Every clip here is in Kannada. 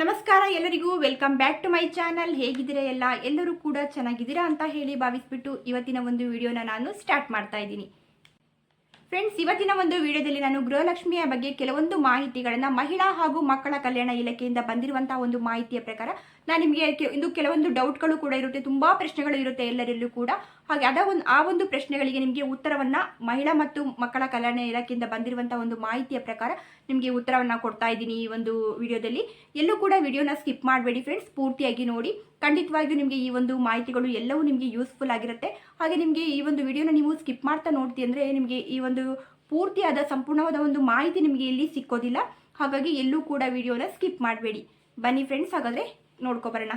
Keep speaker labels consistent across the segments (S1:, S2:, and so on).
S1: ನಮಸ್ಕಾರ, ಎಲ್ಲರಿಗೂ welcome back to my channel. ಹೇಗಿದ್ದೀರಾ ಎಲ್ಲ? ಎಲ್ಲರೂ ಕೂಡ ಚೆನ್ನಾಗಿದ್ದೀರಾ ಅಂತ ಹೇಳಿ ಭಾವಿಸ್ಬಿಟ್ಟು ಇವತ್ತಿನ ಒಂದು ವಿಡಿಯೋನ ನಾನು ಸ್ಟಾರ್ಟ್ ಮಾಡ್ತಾ ಇದ್ದೀನಿ. ಫ್ರೆಂಡ್ಸ್ ಇವತ್ತಿನ ಒಂದು ವಿಡಿಯೋದಲ್ಲಿ ನಾನು ಗೃಹಲಕ್ಷ್ಮಿಯ ಬಗ್ಗೆ ಕೆಲವೊಂದು ಮಾಹಿತಿಗಳನ್ನು ಮಹಿಳಾ ಹಾಗೂ ಮಕ್ಕಳ ಕಲ್ಯಾಣ ಇಲಾಖೆಯಿಂದ ಬಂದಿರುವಂತಹ ಒಂದು ಮಾಹಿತಿಯ ಪ್ರಕಾರ ನಾನು ನಿಮಗೆ ಇಂದು ಕೆಲವೊಂದು ಡೌಟ್ಗಳು ಕೂಡ ಇರುತ್ತೆ, ತುಂಬಾ ಪ್ರಶ್ನೆಗಳು ಇರುತ್ತೆ ಎಲ್ಲರಲ್ಲೂ ಕೂಡ. ಹಾಗೆ ಅದ ಒಂದು ಆ ಒಂದು ಪ್ರಶ್ನೆಗಳಿಗೆ ನಿಮಗೆ ಉತ್ತರವನ್ನು ಮಹಿಳಾ ಮತ್ತು ಮಕ್ಕಳ ಕಲ್ಯಾಣ ಇಲಾಖೆಯಿಂದ ಬಂದಿರುವಂತಹ ಒಂದು ಮಾಹಿತಿಯ ಪ್ರಕಾರ ನಿಮಗೆ ಉತ್ತರವನ್ನು ಕೊಡ್ತಾ ಇದ್ದೀನಿ ಈ ಒಂದು ವಿಡಿಯೋದಲ್ಲಿ. ಎಲ್ಲೂ ಕೂಡ ವಿಡಿಯೋನ ಸ್ಕಿಪ್ ಮಾಡಬೇಡಿ ಫ್ರೆಂಡ್ಸ್ ಪೂರ್ತಿಯಾಗಿ ನೋಡಿ. ಖಂಡಿತವಾಗಿಯೂ ನಿಮಗೆ ಈ ಒಂದು ಮಾಹಿತಿಗಳು ಎಲ್ಲವೂ ನಿಮಗೆ ಯೂಸ್ಫುಲ್ ಆಗಿರುತ್ತೆ. ಹಾಗೆ ನಿಮಗೆ ಈ ಒಂದು ವಿಡಿಯೋನ ನೀವು ಸ್ಕಿಪ್ ಮಾಡ್ತಾ ನೋಡ್ತೀವಿ ಅಂದರೆ ನಿಮಗೆ ಈ ಒಂದು ಪೂರ್ತಿಯಾದ ಸಂಪೂರ್ಣವಾದ ಒಂದು ಮಾಹಿತಿ ನಿಮಗೆ ಇಲ್ಲಿ ಸಿಕ್ಕೋದಿಲ್ಲ. ಹಾಗಾಗಿ ಎಲ್ಲೂ ಕೂಡ ವಿಡಿಯೋನ ಸ್ಕಿಪ್ ಮಾಡಬೇಡಿ. ಬನ್ನಿ ಫ್ರೆಂಡ್ಸ್ ಹಾಗಾದರೆ ನೋಡ್ಕೊಬರೋಣ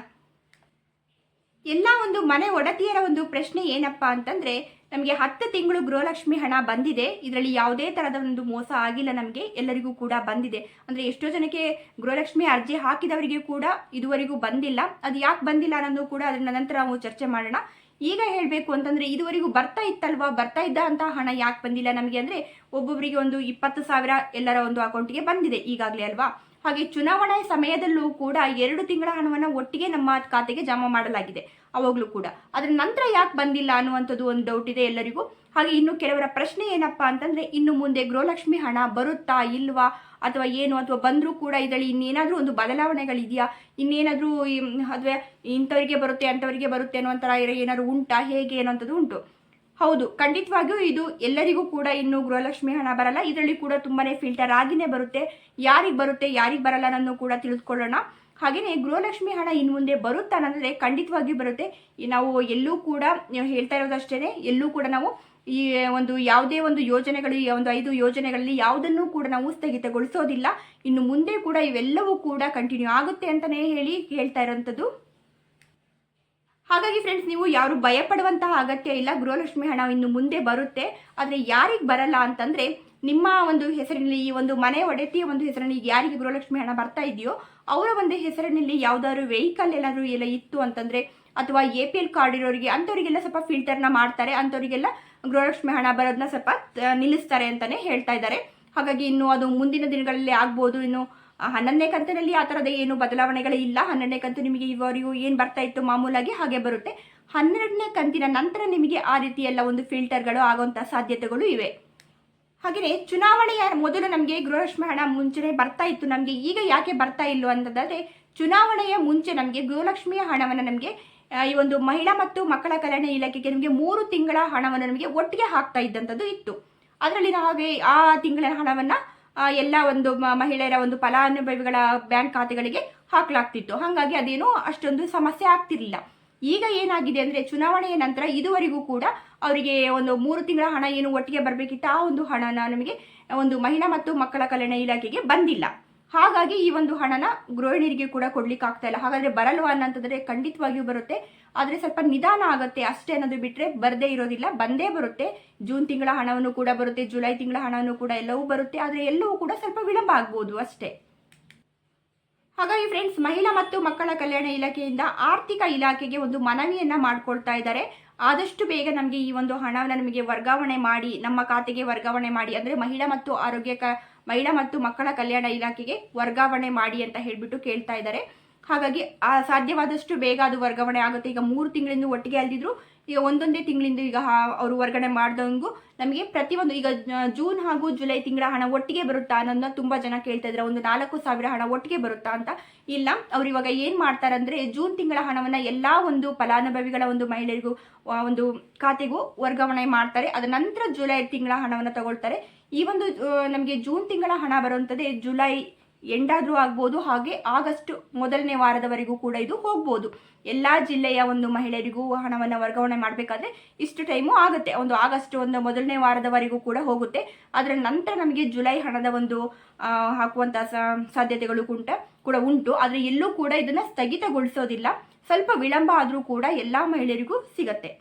S1: ಎಲ್ಲ ಒಂದು ಮನೆ ಒಡತಿಯರ ಒಂದು ಪ್ರಶ್ನೆ ಏನಪ್ಪಾ ಅಂತಂದ್ರೆ ನಮಗೆ ಹತ್ತು ತಿಂಗಳು ಗೃಹಲಕ್ಷ್ಮಿ ಹಣ ಬಂದಿದೆ. ಇದರಲ್ಲಿ ಯಾವುದೇ ತರಹದ ಒಂದು ಮೋಸ ಆಗಿಲ್ಲ ನಮಗೆ. ಎಲ್ಲರಿಗೂ ಕೂಡ ಬಂದಿದೆ. ಅಂದ್ರೆ ಎಷ್ಟೋ ಜನಕ್ಕೆ ಗೃಹಲಕ್ಷ್ಮಿ ಅರ್ಜಿ ಹಾಕಿದವರಿಗೆ ಕೂಡ ಇದುವರೆಗೂ ಬಂದಿಲ್ಲ. ಅದು ಯಾಕೆ ಬಂದಿಲ್ಲ ಅನ್ನೋದು ಕೂಡ ಅದರ ನಂತರ ನಾವು ಚರ್ಚೆ ಮಾಡೋಣ. ಈಗ ಹೇಳಬೇಕು ಅಂತಂದ್ರೆ ಇದುವರೆಗೂ ಬರ್ತಾ ಇತ್ತಲ್ವಾ? ಬರ್ತಾ ಇದ್ದ ಅಂತ ಹಣ ಯಾಕೆ ಬಂದಿಲ್ಲ ನಮಗೆ? ಅಂದ್ರೆ ಒಬ್ಬೊಬ್ಬರಿಗೆ ಒಂದು ಇಪ್ಪತ್ತು ಸಾವಿರ ಎಲ್ಲರ ಒಂದು ಅಕೌಂಟಿಗೆ ಬಂದಿದೆ ಈಗಾಗಲೇ ಅಲ್ವಾ? ಹಾಗೆ ಚುನಾವಣೆ ಸಮಯದಲ್ಲೂ ಕೂಡ ಎರಡು ತಿಂಗಳ ಹಣವನ್ನು ಒಟ್ಟಿಗೆ ನಮ್ಮ ಖಾತೆಗೆ ಜಮಾ ಮಾಡಲಾಗಿದೆ, ಅವಾಗಲೂ ಕೂಡ. ಅದರ ನಂತರ ಯಾಕೆ ಬಂದಿಲ್ಲ ಅನ್ನುವಂಥದ್ದು ಒಂದು ಡೌಟ್ ಇದೆ ಎಲ್ಲರಿಗೂ. ಹಾಗೆ ಇನ್ನು ಕೆಲವರ ಪ್ರಶ್ನೆ ಏನಪ್ಪಾ ಅಂತಂದ್ರೆ, ಇನ್ನು ಮುಂದೆ ಗೃಹಲಕ್ಷ್ಮಿ ಹಣ ಬರುತ್ತಾ ಇಲ್ವಾ? ಅಥವಾ ಏನು? ಅಥವಾ ಬಂದರೂ ಕೂಡ ಇದರಲ್ಲಿ ಇನ್ನೇನಾದರೂ ಒಂದು ಬದಲಾವಣೆಗಳಿದೆಯಾ? ಇನ್ನೇನಾದರೂ ಅಥವಾ ಇಂಥವರಿಗೆ ಬರುತ್ತೆ, ಅಂಥವರಿಗೆ ಬರುತ್ತೆ ಅನ್ನುವಂಥ ಏನಾದರೂ ಉಂಟಾ? ಹೇಗೆ ಅನ್ನೋಂಥದ್ದು ಉಂಟು. ಹೌದು, ಖಂಡಿತವಾಗಿಯೂ ಇದು ಎಲ್ಲರಿಗೂ ಕೂಡ ಇನ್ನು ಗೃಹಲಕ್ಷ್ಮಿ ಹಣ ಬರಲ್ಲ. ಇದರಲ್ಲಿ ಕೂಡ ತುಂಬಾನೇ ಫಿಲ್ಟರ್ ಆಗಿನೇ ಬರುತ್ತೆ. ಯಾರಿಗೆ ಬರುತ್ತೆ, ಯಾರಿಗೆ ಬರಲ್ಲ ಅನ್ನೋದು ಕೂಡ ತಿಳಿದುಕೊಳ್ಳೋಣ. ಹಾಗೆಯೇ ಗೃಹಲಕ್ಷ್ಮಿ ಹಣ ಇನ್ನು ಮುಂದೆ ಬರುತ್ತಾ ಖಂಡಿತವಾಗಿ ಬರುತ್ತೆ. ನಾವು ಎಲ್ಲೂ ಕೂಡ ಹೇಳ್ತಾ ಇರೋದಷ್ಟೇ ಎಲ್ಲೂ ಕೂಡ ನಾವು ಈ ಒಂದು ಯಾವುದೇ ಒಂದು ಯೋಜನೆಗಳು, ಈ ಒಂದು ಐದು ಯೋಜನೆಗಳಲ್ಲಿ ಯಾವುದನ್ನು ಕೂಡ ನಾವು ಸ್ಥಗಿತಗೊಳಿಸೋದಿಲ್ಲ. ಇನ್ನು ಮುಂದೆ ಕೂಡ ಇವೆಲ್ಲವೂ ಕೂಡ ಕಂಟಿನ್ಯೂ ಆಗುತ್ತೆ ಅಂತಲೇ ಹೇಳಿ ಹೇಳ್ತಾ ಇರೋಂಥದ್ದು. ಹಾಗಾಗಿ ಫ್ರೆಂಡ್ಸ್ ನೀವು ಯಾರು ಭಯಪಡುವಂತಹ ಅಗತ್ಯ ಇಲ್ಲ. ಗೃಹಲಕ್ಷ್ಮಿ ಹಣ ಇನ್ನು ಮುಂದೆ ಬರುತ್ತೆ. ಆದರೆ ಯಾರಿಗೆ ಬರಲ್ಲ ಅಂತಂದ್ರೆ ನಿಮ್ಮ ಒಂದು ಹೆಸರಿನಲ್ಲಿ ಈ ಒಂದು ಮನೆ ಒಡೆತಿಯ ಒಂದು ಹೆಸರಿನಲ್ಲಿ ಯಾರಿಗೆ ಗೃಹಲಕ್ಷ್ಮಿ ಹಣ ಬರ್ತಾ ಇದೆಯೋ, ಅವರ ಒಂದು ಹೆಸರಿನಲ್ಲಿ ಯಾವ್ದಾದ್ರು ವೆಹಿಕಲ್ ಏನಾದರೂ ಎಲ್ಲ ಇತ್ತು ಅಂತಂದ್ರೆ ಅಥವಾ ಎ ಪಿ ಎಲ್ ಕಾರ್ಡ್ ಇರೋರಿಗೆ, ಅಂಥವರಿಗೆಲ್ಲ ಸ್ವಲ್ಪ ಫಿಲ್ಟರ್ನ ಮಾಡ್ತಾರೆ. ಅಂಥವರಿಗೆಲ್ಲ ಗೃಹಲಕ್ಷ್ಮಿ ಹಣ ಬರೋದನ್ನ ಸ್ವಲ್ಪ ನಿಲ್ಲಿಸ್ತಾರೆ ಅಂತಾನೆ ಹೇಳ್ತಾ ಇದ್ದಾರೆ. ಹಾಗಾಗಿ ಇನ್ನು ಅದು ಮುಂದಿನ ದಿನಗಳಲ್ಲಿ ಆಗ್ಬೋದು. ಇನ್ನು ಹನ್ನೊಂದನೇ ಕಂತಿನಲ್ಲಿ ಆ ಥರದ ಏನು ಬದಲಾವಣೆಗಳೇ ಇಲ್ಲ. ಹನ್ನೆರಡನೇ ಕಂತು ನಿಮಗೆ ಇವರಿಗೂ ಏನು ಬರ್ತಾ ಇತ್ತು? ಮಾಮೂಲಾಗಿ ಹಾಗೆ ಬರುತ್ತೆ. ಹನ್ನೆರಡನೇ ಕಂತಿನ ನಂತರ ನಿಮಗೆ ಆ ರೀತಿ ಎಲ್ಲ ಒಂದು ಫಿಲ್ಟರ್ಗಳು ಆಗುವಂಥ ಸಾಧ್ಯತೆಗಳು ಇವೆ. ಹಾಗೆಯೇ ಚುನಾವಣೆಯ ಮೊದಲು ನಮಗೆ ಗೃಹಲಕ್ಷ್ಮಿ ಹಣ ಮುಂಚೆನೆ ಬರ್ತಾ ಇತ್ತು. ನಮಗೆ ಈಗ ಯಾಕೆ ಬರ್ತಾ ಇಲ್ಲ ಅಂತಂದರೆ ಚುನಾವಣೆಯ ಮುಂಚೆ ನಮಗೆ ಗೃಹಲಕ್ಷ್ಮಿಯ ಹಣವನ್ನು ನಮಗೆ ಈ ಒಂದು ಮಹಿಳಾ ಮತ್ತು ಮಕ್ಕಳ ಕಲ್ಯಾಣ ಇಲಾಖೆಗೆ ನಮಗೆ ಮೂರು ತಿಂಗಳ ಹಣವನ್ನು ನಮಗೆ ಒಟ್ಟಿಗೆ ಹಾಕ್ತಾ ಇದ್ದಂಥದ್ದು ಇತ್ತು. ಅದರಲ್ಲಿ ಹಾಗೆ ಆ ತಿಂಗಳ ಹಣವನ್ನು ಎಲ್ಲ ಒಂದು ಮಹಿಳೆಯರ ಒಂದು ಫಲಾನುಭವಿಗಳ ಬ್ಯಾಂಕ್ ಖಾತೆಗಳಿಗೆ ಹಾಕಲಾಗ್ತಿತ್ತು. ಹಾಗಾಗಿ ಅದೇನು ಅಷ್ಟೊಂದು ಸಮಸ್ಯೆ ಆಗ್ತಿರಲಿಲ್ಲ. ಈಗ ಏನಾಗಿದೆ ಅಂದ್ರೆ ಚುನಾವಣೆಯ ನಂತರ ಇದುವರೆಗೂ ಕೂಡ ಅವರಿಗೆ ಒಂದು ಮೂರು ತಿಂಗಳ ಹಣ ಏನು ಒಟ್ಟಿಗೆ ಬರಬೇಕಿತ್ತು, ಆ ಒಂದು ಹಣನ ನಮಗೆ ಒಂದು ಮಹಿಳಾ ಮತ್ತು ಮಕ್ಕಳ ಕಲ್ಯಾಣ ಇಲಾಖೆಗೆ ಬಂದಿಲ್ಲ. ಹಾಗಾಗಿ ಈ ಒಂದು ಹಣನ ಗೃಹಿಣಿಯರಿಗೆ ಕೂಡ ಕೊಡ್ಲಿಕ್ಕೆ ಆಗ್ತಾ ಇಲ್ಲ. ಹಾಗಾದ್ರೆ ಬರಲ್ವಾ ಅನ್ನಂತಂದ್ರೆ ಖಂಡಿತವಾಗಿಯೂ ಬರುತ್ತೆ. ಆದ್ರೆ ಸ್ವಲ್ಪ ನಿಧಾನ ಆಗುತ್ತೆ ಅಷ್ಟೇ ಅನ್ನೋದು ಬಿಟ್ರೆ ಬರದೇ ಇರೋದಿಲ್ಲ. ಬಂದೇ ಬರುತ್ತೆ. ಜೂನ್ ತಿಂಗಳ ಹಣವನ್ನು ಕೂಡ ಬರುತ್ತೆ, ಜುಲೈ ತಿಂಗಳ ಹಣವನ್ನು ಕೂಡ ಎಲ್ಲವೂ ಬರುತ್ತೆ. ಆದ್ರೆ ಎಲ್ಲವೂ ಕೂಡ ಸ್ವಲ್ಪ ವಿಳಂಬ ಆಗ್ಬೋದು ಅಷ್ಟೇ. ಹಾಗಾಗಿ ಫ್ರೆಂಡ್ಸ್ ಮಹಿಳಾ ಮತ್ತು ಮಕ್ಕಳ ಕಲ್ಯಾಣ ಇಲಾಖೆಯಿಂದ ಆರ್ಥಿಕ ಇಲಾಖೆಗೆ ಒಂದು ಮನವಿಯನ್ನ ಮಾಡ್ಕೊಳ್ತಾ ಇದ್ದಾರೆ. ಆದಷ್ಟು ಬೇಗ ನಮಗೆ ಈ ಒಂದು ಹಣವನ್ನು ನಮಗೆ ವರ್ಗಾವಣೆ ಮಾಡಿ, ನಮ್ಮ ಖಾತೆಗೆ ವರ್ಗಾವಣೆ ಮಾಡಿ, ಅಂದ್ರೆ ಮಹಿಳಾ ಮತ್ತು ಆರೋಗ್ಯ ಮಹಿಳಾ ಮತ್ತು ಮಕ್ಕಳ ಕಲ್ಯಾಣ ಇಲಾಖೆಗೆ ವರ್ಗಾವಣೆ ಮಾಡಿ ಅಂತ ಹೇಳಿಬಿಟ್ಟು ಕೇಳ್ತಾ ಇದ್ದಾರೆ. ಹಾಗಾಗಿ, ಆ, ಸಾಧ್ಯವಾದಷ್ಟು ಬೇಗ ಅದು ವರ್ಗಾವಣೆ ಆಗುತ್ತೆ. ಈಗ ಮೂರು ತಿಂಗಳಿಂದ ಒಟ್ಟಿಗೆ ಅಲ್ದಿದ್ರು, ಈಗ ಒಂದೊಂದೇ ತಿಂಗಳಿಂದ ಈಗ ಅವರು ವರ್ಗಾವಣೆ ಮಾಡಿದಂಗು ನಮಗೆ ಪ್ರತಿಯೊಂದು, ಈಗ ಜೂನ್ ಹಾಗೂ ಜುಲೈ ತಿಂಗಳ ಹಣ ಒಟ್ಟಿಗೆ ಬರುತ್ತಾ ಅನ್ನೋದನ್ನ ತುಂಬಾ ಜನ ಕೇಳ್ತಾ ಇದ್ದಾರೆ. ಒಂದು ನಾಲ್ಕು ಸಾವಿರ ಹಣ ಒಟ್ಟಿಗೆ ಬರುತ್ತಾ ಅಂತ. ಇಲ್ಲ, ಅವ್ರು ಇವಾಗ ಏನ್ ಮಾಡ್ತಾರೆ ಅಂದ್ರೆ ಜೂನ್ ತಿಂಗಳ ಹಣವನ್ನ ಎಲ್ಲಾ ಒಂದು ಫಲಾನುಭವಿಗಳ ಒಂದು ಮಹಿಳೆಯರಿಗೂ ಒಂದು ಖಾತೆಗೂ ವರ್ಗಾವಣೆ ಮಾಡ್ತಾರೆ. ಅದ ನಂತರ ಜುಲೈ ತಿಂಗಳ ಹಣವನ್ನ ತಗೊಳ್ತಾರೆ. ಈ ಒಂದು ನಮಗೆ ಜೂನ್ ತಿಂಗಳ ಹಣ ಬರುವಂಥದ್ದೇ ಜುಲೈ ಎಂಡಾದರೂ ಆಗ್ಬೋದು, ಹಾಗೆ ಆಗಸ್ಟ್ ಮೊದಲನೇ ವಾರದವರೆಗೂ ಕೂಡ ಇದು ಹೋಗ್ಬೋದು. ಎಲ್ಲ ಜಿಲ್ಲೆಯ ಒಂದು ಮಹಿಳೆಯರಿಗೂ ಹಣವನ್ನು ವರ್ಗಾವಣೆ ಮಾಡಬೇಕಾದ್ರೆ ಇಷ್ಟು ಟೈಮು ಆಗುತ್ತೆ. ಒಂದು ಆಗಸ್ಟ್ ಒಂದು ಮೊದಲನೇ ವಾರದವರೆಗೂ ಕೂಡ ಹೋಗುತ್ತೆ. ಅದರ ನಂತರ ನಮಗೆ ಜುಲೈ ಹಣದ ಒಂದು ಹಾಕುವಂಥ ಸಾಧ್ಯತೆಗಳು ಕುಂಟ, ಕೂಡ ಉಂಟು. ಆದರೆ ಎಲ್ಲೂ ಕೂಡ ಇದನ್ನು ಸ್ಥಗಿತಗೊಳಿಸೋದಿಲ್ಲ. ಸ್ವಲ್ಪ ವಿಳಂಬ ಆದರೂ ಕೂಡ ಎಲ್ಲ ಮಹಿಳೆಯರಿಗೂ ಸಿಗತ್ತೆ.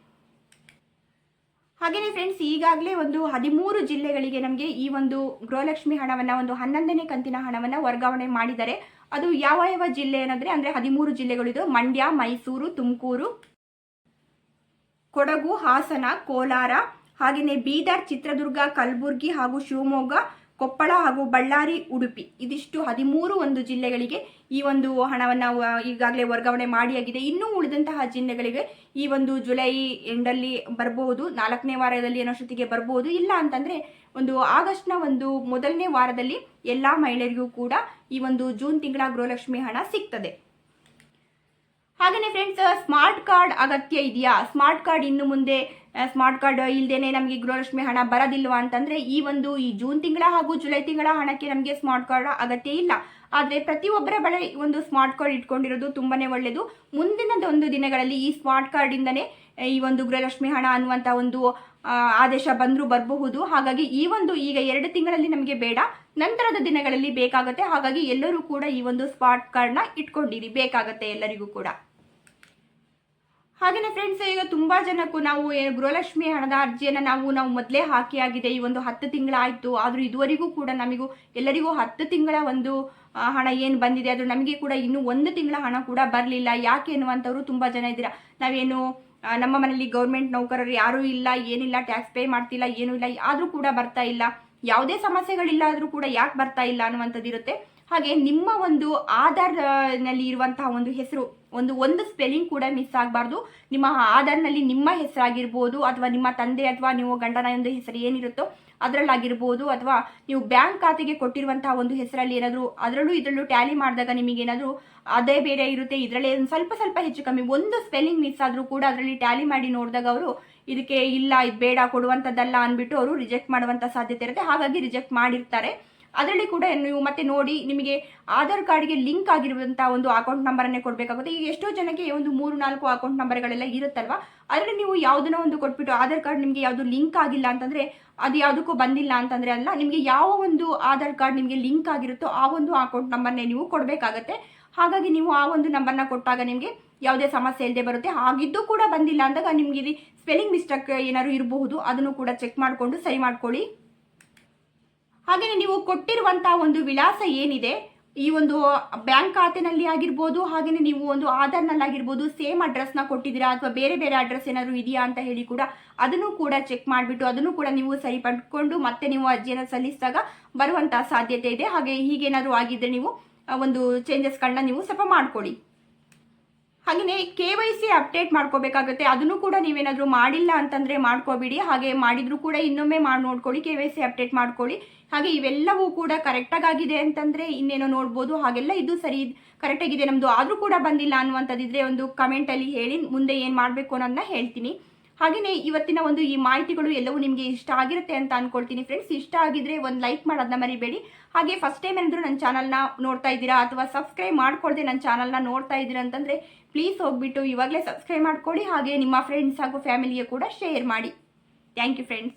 S1: ಹಾಗೆಯೇ ಫ್ರೆಂಡ್ಸ್ ಈಗಾಗಲೇ ಒಂದು ಹದಿಮೂರು ಜಿಲ್ಲೆಗಳಿಗೆ ನಮಗೆ ಈ ಒಂದು ಗೃಹಲಕ್ಷ್ಮಿ ಹಣವನ್ನು, ಒಂದು ಹನ್ನೊಂದನೇ ಕಂತಿನ ಹಣವನ್ನು ವರ್ಗಾವಣೆ ಮಾಡಿದ್ದಾರೆ. ಅದು ಯಾವ ಯಾವ ಜಿಲ್ಲೆ ಏನಂದರೆ, ಅಂದರೆ ಹದಿಮೂರು ಜಿಲ್ಲೆಗಳಿದು ಮಂಡ್ಯ, ಮೈಸೂರು, ತುಮಕೂರು, ಕೊಡಗು, ಹಾಸನ, ಕೋಲಾರ ಹಾಗೆಯೇ ಬೀದರ್, ಚಿತ್ರದುರ್ಗ, ಕಲಬುರಗಿ ಹಾಗೂ ಶಿವಮೊಗ್ಗ ಕೊಪ್ಪಳ ಹಾಗೂ ಬಳ್ಳಾರಿ, ಉಡುಪಿ ಇದಿಷ್ಟು ಹದಿಮೂರು ಒಂದು ಜಿಲ್ಲೆಗಳಿಗೆ ಈ ಒಂದು ಹಣವನ್ನು ಈಗಾಗಲೇ ವರ್ಗಾವಣೆ ಮಾಡಿಯಾಗಿದೆ ಇನ್ನೂ ಉಳಿದಂತಹ ಜಿಲ್ಲೆಗಳಿಗೆ ಈ ಒಂದು ಜುಲೈ ಎಂಡಲ್ಲಿ ಬರಬಹುದು, ನಾಲ್ಕನೇ ವಾರದಲ್ಲಿ ಅನ್ನೋಷ್ಟೊತ್ತಿಗೆ ಬರಬಹುದು. ಇಲ್ಲ ಅಂತಂದರೆ ಒಂದು ಆಗಸ್ಟ್ನ ಒಂದು ಮೊದಲನೇ ವಾರದಲ್ಲಿ ಎಲ್ಲ ಮಹಿಳೆಯರಿಗೂ ಕೂಡ ಈ ಒಂದು ಜೂನ್ ತಿಂಗಳ ಗೃಹಲಕ್ಷ್ಮಿ ಹಣ ಸಿಗ್ತದೆ. ಹಾಗೆಯೇ ಫ್ರೆಂಡ್ಸ್ ಸ್ಮಾರ್ಟ್ ಕಾರ್ಡ್ ಅಗತ್ಯ ಇದೆಯಾ? ಸ್ಮಾರ್ಟ್ ಕಾರ್ಡ್ ಇನ್ನು ಮುಂದೆ ಸ್ಮಾರ್ಟ್ ಕಾರ್ಡ್ ಇಲ್ಲದೇನೆ ನಮಗೆ ಗೃಹಲಕ್ಷ್ಮಿ ಹಣ ಬರೋದಿಲ್ವಾ ಅಂತಂದರೆ ಈ ಒಂದು, ಈ ಜೂನ್ ತಿಂಗಳ ಹಾಗೂ ಜುಲೈ ತಿಂಗಳ ಹಣಕ್ಕೆ ನಮಗೆ ಸ್ಮಾರ್ಟ್ ಕಾರ್ಡ್ ಅಗತ್ಯ ಇಲ್ಲ. ಆದರೆ ಪ್ರತಿಯೊಬ್ಬರ ಬಳಿ ಒಂದು ಸ್ಮಾರ್ಟ್ ಕಾರ್ಡ್ ಇಟ್ಕೊಂಡಿರೋದು ತುಂಬಾನೇ ಒಳ್ಳೆಯದು ಮುಂದಿನ ಒಂದು ದಿನಗಳಲ್ಲಿ ಈ ಸ್ಮಾರ್ಟ್ ಕಾರ್ಡಿಂದನೇ ಈ ಒಂದು ಗೃಹಲಕ್ಷ್ಮಿ ಹಣ ಅನ್ನುವಂಥ ಒಂದು ಆದೇಶ ಬಂದರೂ ಬರಬಹುದು. ಹಾಗಾಗಿ ಈ ಒಂದು ಈಗ ಎರಡು ತಿಂಗಳಲ್ಲಿ ನಮಗೆ ಬೇಡ, ನಂತರದ ದಿನಗಳಲ್ಲಿ ಬೇಕಾಗುತ್ತೆ. ಹಾಗಾಗಿ ಎಲ್ಲರೂ ಕೂಡ ಈ ಒಂದು ಸ್ಮಾರ್ಟ್ ಕಾರ್ಡ್ನ ಇಟ್ಕೊಂಡಿರಿ. ಬೇಕಾಗುತ್ತೆ ಎಲ್ಲರಿಗೂ ಕೂಡ. ಹಾಗೆಯೇ ಫ್ರೆಂಡ್ಸ್ ಈಗ ತುಂಬ ಜನಕ್ಕೂ ನಾವು ಗೃಹಲಕ್ಷ್ಮಿ ಹಣದ ಅರ್ಜಿಯನ್ನು ನಾವು ನಾವು ಮೊದಲೇ ಹಾಕಿ ಆಗಿದೆ ಈ ಒಂದು ಹತ್ತು ತಿಂಗಳಾಯಿತು. ಆದರೂ ಇದುವರೆಗೂ ಕೂಡ ನಮಗೂ, ಎಲ್ಲರಿಗೂ ಹತ್ತು ತಿಂಗಳ ಒಂದು ಹಣ ಏನು ಬಂದಿದೆ? ಅದು ನಮಗೆ ಕೂಡ ಇನ್ನೂ ಒಂದು ತಿಂಗಳ ಹಣ ಕೂಡ ಬರಲಿಲ್ಲ. ಯಾಕೆ ಎನ್ನುವಂಥವ್ರು ತುಂಬ ಜನ ಇದ್ದೀರಾ? ನಾವೇನು ನಮ್ಮ ಮನೇಲಿ ಗೌರ್ಮೆಂಟ್ ನೌಕರರು ಯಾರೂ ಇಲ್ಲ, ಏನಿಲ್ಲ ಟ್ಯಾಕ್ಸ್ ಪೇ ಮಾಡ್ತಿಲ್ಲ, ಏನೂ ಇಲ್ಲ, ಆದರೂ ಕೂಡ ಬರ್ತಾ ಇಲ್ಲ. ಯಾವುದೇ ಸಮಸ್ಯೆಗಳಿಲ್ಲ ಆದರೂ ಕೂಡ ಯಾಕೆ ಬರ್ತಾ ಇಲ್ಲ ಅನ್ನುವಂಥದ್ದು ಇರುತ್ತೆ ಹಾಗೆ ನಿಮ್ಮ ಒಂದು ಆಧಾರ್ ಆ, ನಲ್ಲಿ ಇರುವಂತಹ ಒಂದು ಹೆಸರು ಒಂದು ಒಂದು ಸ್ಪೆಲ್ಲಿಂಗ್ ಕೂಡ ಮಿಸ್ ಆಗಬಾರ್ದು. ನಿಮ್ಮ ಆಧಾರ್ನಲ್ಲಿ ನಿಮ್ಮ ಹೆಸರಾಗಿರ್ಬೋದು ಅಥವಾ ನಿಮ್ಮ ತಂದೆ ಅಥವಾ ನೀವು ಗಂಡನ ಒಂದು ಹೆಸರು ಏನಿರುತ್ತೋ ಅದರಲ್ಲಾಗಿರ್ಬೋದು ಅಥವಾ ನೀವು ಬ್ಯಾಂಕ್ ಖಾತೆಗೆ ಕೊಟ್ಟಿರುವಂತಹ ಒಂದು ಹೆಸರಲ್ಲಿ ಏನಾದರೂ ಅದರಲ್ಲೂ ಇದರಲ್ಲೂ ಟ್ಯಾಲಿ ಮಾಡಿದಾಗ ನಿಮಗೆ ಏನಾದರೂ ಅದೇ ಬೇರೆ ಇರುತ್ತೆ. ಇದರಲ್ಲಿ ಒಂದು ಸ್ವಲ್ಪ ಸ್ವಲ್ಪ ಹೆಚ್ಚು ಕಮ್ಮಿ ಒಂದು ಸ್ಪೆಲ್ಲಿಂಗ್ ಮಿಸ್ ಆದರೂ ಕೂಡ ಅದರಲ್ಲಿ ಟ್ಯಾಲಿ ಮಾಡಿ ನೋಡಿದಾಗ ಅವರು ಇದಕ್ಕೆ ಇಲ್ಲ ಇದು ಬೇಡ ಕೊಡುವಂಥದ್ದಲ್ಲ ಅಂದ್ಬಿಟ್ಟು ಅವರು ರಿಜೆಕ್ಟ್ ಮಾಡುವಂಥ ಸಾಧ್ಯತೆ ಇರುತ್ತೆ. ಹಾಗಾಗಿ ರಿಜೆಕ್ಟ್ ಮಾಡಿರ್ತಾರೆ. ಅದರಲ್ಲಿ ಕೂಡ ನೀವು ಮತ್ತೆ ನೋಡಿ ನಿಮಗೆ ಆಧಾರ್ ಕಾರ್ಡ್ಗೆ ಲಿಂಕ್ ಆಗಿರುವಂಥ ಒಂದು ಅಕೌಂಟ್ ನಂಬರನ್ನೇ ಕೊಡಬೇಕಾಗುತ್ತೆ. ಈಗ ಎಷ್ಟೋ ಜನಕ್ಕೆ ಒಂದು ಮೂರು, ನಾಲ್ಕು ಅಕೌಂಟ್ ನಂಬರ್ಗಳೆಲ್ಲ ಇರುತ್ತಲ್ವ? ಅದರಲ್ಲಿ ನೀವು ಯಾವುದನ್ನ ಒಂದು ಕೊಟ್ಬಿಟ್ಟು ಆಧಾರ್ ಕಾರ್ಡ್ ನಿಮಗೆ ಯಾವುದು ಲಿಂಕ್ ಆಗಿಲ್ಲ ಅಂತಂದರೆ ಅದು ಯಾವುದಕ್ಕೂ ಬಂದಿಲ್ಲ ಅಂತಂದರೆ ಅಲ್ಲ, ನಿಮಗೆ ಯಾವ ಒಂದು ಆಧಾರ್ ಕಾರ್ಡ್ ನಿಮಗೆ ಲಿಂಕ್ ಆಗಿರುತ್ತೋ ಆ ಒಂದು ಅಕೌಂಟ್ ನಂಬರ್ನೇ ನೀವು ಕೊಡಬೇಕಾಗತ್ತೆ. ಹಾಗಾಗಿ ನೀವು ಆ ಒಂದು ನಂಬರ್ನ ಕೊಟ್ಟಾಗ ನಿಮಗೆ ಯಾವುದೇ ಸಮಸ್ಯೆ ಇಲ್ಲದೆ ಬರುತ್ತೆ. ಹಾಗಿದ್ದು ಕೂಡ ಬಂದಿಲ್ಲ ಅಂದಾಗ ನಿಮಗೆ ಸ್ಪೆಲ್ಲಿಂಗ್ ಮಿಸ್ಟೇಕ್ ಏನಾದ್ರು ಇರಬಹುದು, ಅದನ್ನು ಕೂಡ ಚೆಕ್ ಮಾಡಿಕೊಂಡು ಸರಿ ಮಾಡ್ಕೊಳ್ಳಿ. ಹಾಗೆಯೇ ನೀವು ಕೊಟ್ಟಿರುವಂತಹ ಒಂದು ವಿಳಾಸ ಏನಿದೆ, ಈ ಒಂದು ಬ್ಯಾಂಕ್ ಖಾತೆನಲ್ಲಿ ಆಗಿರ್ಬೋದು ಹಾಗೆಯೇ ನೀವು ಒಂದು ಆಧಾರ್ನಲ್ಲಿ ಆಗಿರ್ಬೋದು, ಸೇಮ್ ಅಡ್ರೆಸ್ನ ಕೊಟ್ಟಿದ್ದೀರಾ ಅಥವಾ ಬೇರೆ ಬೇರೆ ಅಡ್ರೆಸ್ ಏನಾದರೂ ಇದೆಯಾ ಅಂತ ಹೇಳಿ ಕೂಡ ಅದನ್ನು ಕೂಡ ಚೆಕ್ ಮಾಡಿಬಿಟ್ಟು ಅದನ್ನು ಕೂಡ ನೀವು ಸರಿಪಡ್ಕೊಂಡು ಮತ್ತೆ ನೀವು ಅರ್ಜಿಯನ್ನು ಸಲ್ಲಿಸಿದಾಗ ಬರುವಂತಹ ಸಾಧ್ಯತೆ ಇದೆ. ಹಾಗೆ ಹೀಗೇನಾದರೂ ಆಗಿದ್ದರೆ ನೀವು ಒಂದು ಚೇಂಜಸ್ಗಳನ್ನ ನೀವು ಸ್ವಲ್ಪ ಮಾಡ್ಕೊಳ್ಳಿ. ಹಾಗೆಯೇ ಕೆ ವೈ ಸಿ ಅಪ್ಡೇಟ್ ಮಾಡ್ಕೋಬೇಕಾಗುತ್ತೆ. ಅದನ್ನು ಕೂಡ ನೀವೇನಾದರೂ ಮಾಡಿಲ್ಲ ಅಂತಂದರೆ ಮಾಡ್ಕೋಬಿಡಿ. ಹಾಗೆ ಮಾಡಿದರೂ ಕೂಡ ಇನ್ನೊಮ್ಮೆ ಮಾಡಿ, ನೋಡ್ಕೊಳ್ಳಿ. ಕೆ ವೈ ಸಿ ಅಪ್ಡೇಟ್ ಮಾಡ್ಕೊಳ್ಳಿ. ಹಾಗೆ ಇವೆಲ್ಲವೂ ಕೂಡ ಕರೆಕ್ಟಾಗಿ ಆಗಿದೆ ಅಂತಂದರೆ ಇನ್ನೇನೋ ನೋಡ್ಬೋದು. ಹಾಗೆಲ್ಲ ಇದು ಸರಿ ಕರೆಕ್ಟಾಗಿದೆ. ನಮ್ಮದು ಆದರೂ ಕೂಡ ಬಂದಿಲ್ಲ ಅನ್ನುವಂಥದ್ದಿದ್ರೆ ಒಂದು ಕಮೆಂಟಲ್ಲಿ ಹೇಳಿ. ಮುಂದೆ ಏನು ಮಾಡಬೇಕು ಅನ್ನೋದನ್ನ ಹೇಳ್ತೀನಿ. ಹಾಗೆಯೇ ಇವತ್ತಿನ ಒಂದು ಈ ಮಾಹಿತಿಗಳು ಎಲ್ಲವೂ ನಿಮಗೆ ಇಷ್ಟ ಆಗಿರುತ್ತೆ ಅಂತ ಅನ್ಕೊಳ್ತೀನಿ ಫ್ರೆಂಡ್ಸ್ ಇಷ್ಟ ಆಗಿದ್ರೆ ಒಂದು ಲೈಕ್ ಮಾಡೋದನ್ನ ಮರಿಬೇಡಿ. ಹಾಗೆ ಫಸ್ಟ್ ಟೈಮ್ ಏನಾದರೂ ನನ್ನ ಚಾನಲ್ನ ನೋಡ್ತಾ ಇದ್ದೀರಾ ಅಥವಾ ಸಬ್ಸ್ಕ್ರೈಬ್ ಮಾಡ್ಕೊಳ್ದೆ ನನ್ನ ಚಾನಲ್ನ ನೋಡ್ತಾ ಇದ್ದೀರಾ ಅಂತಂದರೆ ಪ್ಲೀಸ್ ಹೋಗ್ಬಿಟ್ಟು ಇವಾಗಲೇ ಸಬ್ಸ್ಕ್ರೈಬ್ ಮಾಡ್ಕೊಳ್ಳಿ ಹಾಗೆ ನಿಮ್ಮ ಫ್ರೆಂಡ್ಸ್ ಹಾಗೂ ಫ್ಯಾಮಿಲಿಗೆ ಕೂಡ ಶೇರ್ ಮಾಡಿ. Thank you friends